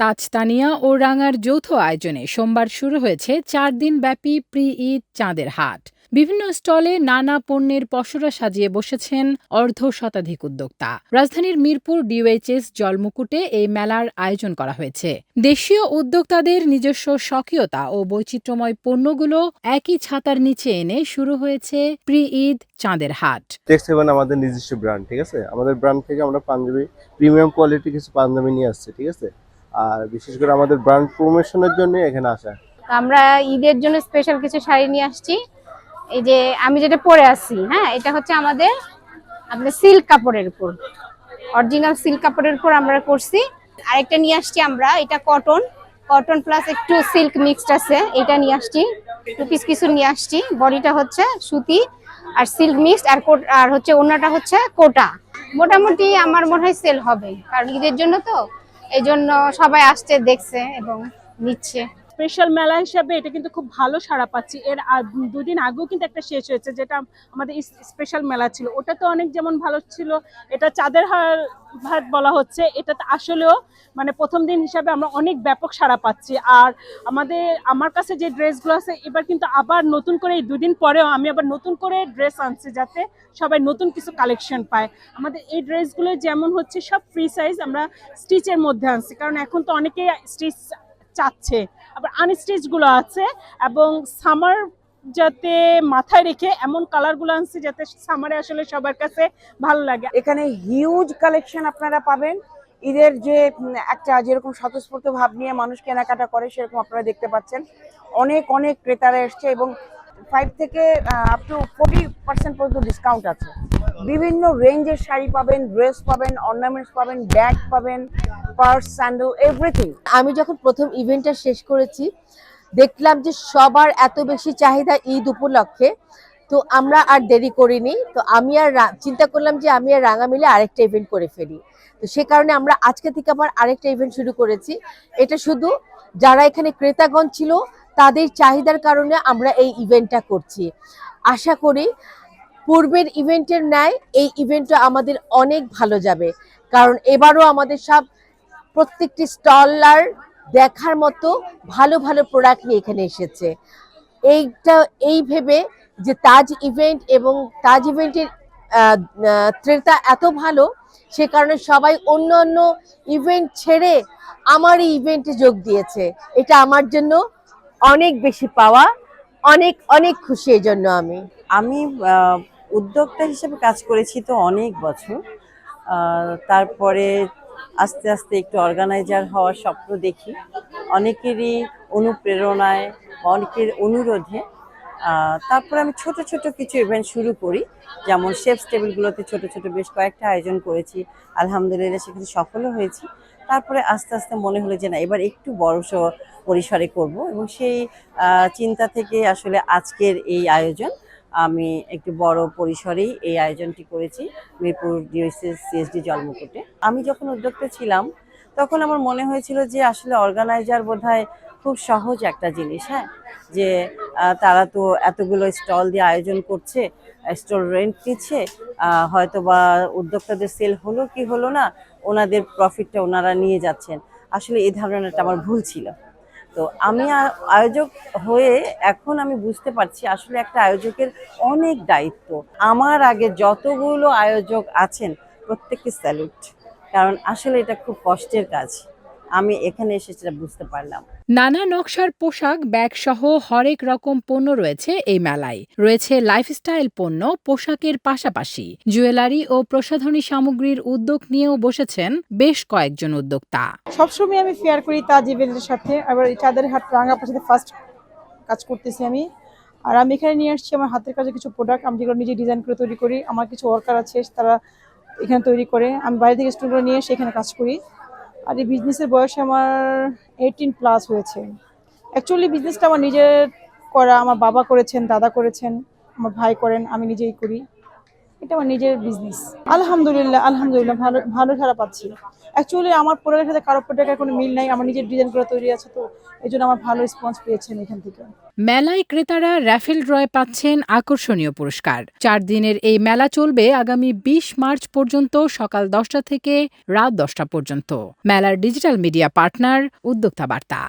তাজতানিয়া ও রাঙার যৌথ আয়োজনে সোমবার শুরু হয়েছে চার দিন ব্যাপী প্রি ঈদ চাঁদের হাট। বিভিন্ন স্টলে নানা পণ্যের পসরা সাজিয়ে বসেছেন অর্ধ শতাধিক উদ্যোক্তা। রাজধানীর মিরপুর ডিওএইচএস জলমুকুটে এই মেলার আয়োজন করা হয়েছে। দেশীয় উদ্যোক্তাদের নিজস্ব স্বকীয়তা ও বৈচিত্র্যময় পণ্যগুলো একই ছাতার নিচে এনে শুরু হয়েছে প্রি ঈদ চাঁদের হাট। আমাদের নিজস্ব ব্র্যান্ড ঠিক আছে? আমাদের ব্র্যান্ড থেকে আমরা পাঞ্জাবি প্রিমিয়াম কোয়ালিটি কিছু পাঞ্জাবি নিয়ে আসছি, ঠিক আছে? আর বিশেষ করে আমাদের ব্র্যান্ড প্রমোশনের জন্য এখানে আসা। আমরা ঈদের জন্য স্পেশাল কিছু শাড়ি নিয়ে আসছি। এই যে আমি যেটা পরে আছি হ্যাঁ এটা হচ্ছে আমাদের আপনার সিল্ক কাপড়ের উপর। অরিজিনাল সিল্ক কাপড়ের উপর আমরা করছি। আরেকটা নিয়ে আসছি আমরা, এটা কটন কটন প্লাস একটু সিল্ক মিক্সড আছে, এটা নিয়ে আসছি। টু পিস কিছু নিয়ে আসছি। বডিটা হচ্ছে সুতি আর সিল্ক মিক্সড আর আর হচ্ছে অন্যটা হচ্ছে কোটা। মোটামুটি আমার মনে হয় সেল হবে, কারণ ঈদের জন্য তো। এই জন্য সবাই আসছে দেখছে এবং নিচ্ছে। স্পেশাল মেলা হিসাবে এটা কিন্তু খুব ভালো সাড়া পাচ্ছি। এর দুদিন আগেও কিন্তু একটা শেষ হয়েছে, যেটা আমাদের স্পেশাল মেলা ছিল। ওটা তো অনেক যেমন ভালো ছিল, এটা চাঁদের হার ভাত বলা হচ্ছে। এটাতে আসলেও মানে প্রথম দিন হিসাবে আমরা অনেক ব্যাপক সাড়া পাচ্ছি। আর আমাদের, আমার কাছে যে ড্রেসগুলো আছে, এবার কিন্তু আবার নতুন করে এই দুদিন পরেও আমি আবার নতুন করে ড্রেস আনছি, যাতে সবাই নতুন কিছু কালেকশন পায়। আমাদের এই ড্রেসগুলো যেমন হচ্ছে সব ফ্রি সাইজ আমরা স্টিচের মধ্যে আনছি। কারণ এখন তো অনেকেই স্টিচ চাচ্ছে। আবার আনস্টিচগুলো আছে এবং সামার যাতে মাথায় রেখে এমন কালারগুলো আনছে যাতে সামারে আসলে সবার কাছে ভালো লাগে। এখানে হিউজ কালেকশন আপনারা পাবেন। ঈদের যে একটা যেরকম স্বতঃস্ফূর্ত ভাব নিয়ে মানুষ কেনাকাটা করে, সেরকম আপনারা দেখতে পাচ্ছেন। অনেক অনেক ক্রেতারা এসছে এবং ফাইভ থেকে আপ টু ফোর্টি পার্সেন্ট পর্যন্ত ডিসকাউন্ট আছে। বিভিন্ন রেঞ্জের শাড়ি পাবেন ড্রেস পাবেন অর্নামেন্টস পাবেন ব্যাগ পাবেন পার্স স্যান্ডেল এভরিথিং আমি যখন প্রথম ইভেন্টটা শেষ করেছি, দেখলাম যে সবার এত বেশি চাহিদা ঈদ উপলক্ষে, তো আমরা আর দেরি করিনি। তো আমি আর চিন্তা করলাম যে আমি আর রাঙা মিলে আরেকটা ইভেন্ট করে ফেলি। তো সে কারণে আমরা আজকে থেকে আবার আরেকটা ইভেন্ট শুরু করেছি। এটা শুধু যারা এখানে ক্রেতাগণ ছিল তাদের চাহিদার কারণে আমরা এই ইভেন্টটা করছি। আশা করি পূর্বের ইভেন্টের ন্যায় এই ইভেন্টটা আমাদের অনেক ভালো যাবে। কারণ এবারও আমাদের সব প্রত্যেকটি স্টলার দেখার মতো ভালো ভালো প্রোডাক্ট নিয়ে এখানে এসেছে। এইটা, এই ভেবে যে তাজ ইভেন্ট এবং তাজ ইভেন্টের ক্রেতা এত ভালো, সে কারণে সবাই অন্য অন্য ইভেন্ট ছেড়ে আমার এই ইভেন্টে যোগ দিয়েছে। এটা আমার জন্য অনেক বেশি পাওয়া, অনেক অনেক খুশি এই জন্য আমি আমি উদ্যোক্তা হিসেবে কাজ করেছি তো অনেক বছর। তারপরে আস্তে আস্তে একটু অর্গানাইজার হওয়ার স্বপ্ন দেখি। অনেকেরই অনুপ্রেরণায়, অনেকের অনুরোধে তারপরে আমি ছোট ছোট কিছু ইভেন্ট শুরু করি। যেমন শেফ টেবিলগুলোতে ছোট ছোট বেশ কয়েকটা আয়োজন করেছি। আলহামদুলিল্লাহ সেখানে সফলও হয়েছি। তারপরে আস্তে আস্তে মনে হলো যে না, এবার একটু বড় পরিসরে করব এবং সেই চিন্তা থেকে আসলে আজকের এই আয়োজন, আমি একটু বড় পরিসরেই এই আয়োজনটি করেছি। মিরপুর ডিওসিএস সিএসডি জন্মকুটে আমি যখন উদ্যোক্তা ছিলাম তখন আমার মনে হয়েছিল যে আসলে অর্গানাইজার বোধহয় খুব সহজ একটা জিনিস হ্যাঁ? যে তারা তো এতগুলো স্টল দিয়ে আয়োজন করছে স্টল রেন্ট আহ, হয়তো বা উদ্যোক্তাদের সেল হলো কি হলো না ওনাদের প্রফিটটা ওনারা নিয়ে যাচ্ছেন। আসলে এই ধারণাটা আমার ভুল ছিল। তো আমি আয়োজক হয়ে এখন আমি বুঝতে পারছি আসলে একটা আয়োজকের অনেক দায়িত্ব। আমার আগে যতগুলো আয়োজক আছেন প্রত্যেককে স্যালুট কারণ আসলে এটা খুব কষ্টের কাজ। আমি এখানে এসে সেটা বুঝতে পারলাম। নানা নকশার পোশাক ব্যাগ সহ হরেক রকম পণ্য রয়েছে এই মেলায়। রয়েছে লাইফস্টাইল পণ্য পোশাকের পাশাপাশি। জুয়েলারি ও প্রসাধনী সামগ্রীর উদ্যোগ নিয়েও বসেছেন বেশ কয়েকজন উদ্যোক্তা। সবসময় আমি ফেয়ার করি তাজ ইভেন্টের সাথে। আবার এই চাঁদের হাট রাঙাপার সাথে ফার্স্ট কাজ করতেছি আমি। আর আমি এখানে নিয়ে আসছি আমার হাতের কাজে কিছু প্রোডাক্ট আমি যেগুলো নিজে ডিজাইন করে তৈরি করি আমার কিছু ওয়ার্কার আছে তারা এখানে তৈরি করে। আমি বাইরে থেকে স্টুডেন্ট নিয়ে সেখানে কাজ করি। আর এই বিজনেসের বয়স আমার এইটিন প্লাস হয়েছে। অ্যাকচুয়ালি বিজনেসটা আমার নিজের করা। আমার বাবা করেছেন, দাদা করেছেন, আমার ভাই করেন, আমি নিজেই করি। এটা আমার নিজের বিজনেস আলহামদুলিল্লাহ আলহামদুলিল্লাহ, ভালো ভালো সারা পাচ্ছি। অ্যাকচুয়ালি আমার প্রোডাক্টের সাথে কারও প্রোডাক্টের কোনো মিল নাই, আমার নিজের ডিজাইন করা তৈরি আছে তো, এই জন্য আমার ভালো রেসপন্স পেয়েছেন এখান থেকে। মেলায় ক্রেতারা র্যাফেল ড্রয়ে পাচ্ছেন আকর্ষণীয় পুরস্কার। চার দিনের এই মেলা চলবে আগামী বিশ মার্চ পর্যন্ত সকাল দশটা থেকে রাত দশটা পর্যন্ত। মেলার ডিজিটাল মিডিয়া পার্টনার উদ্যোক্তা বার্তা।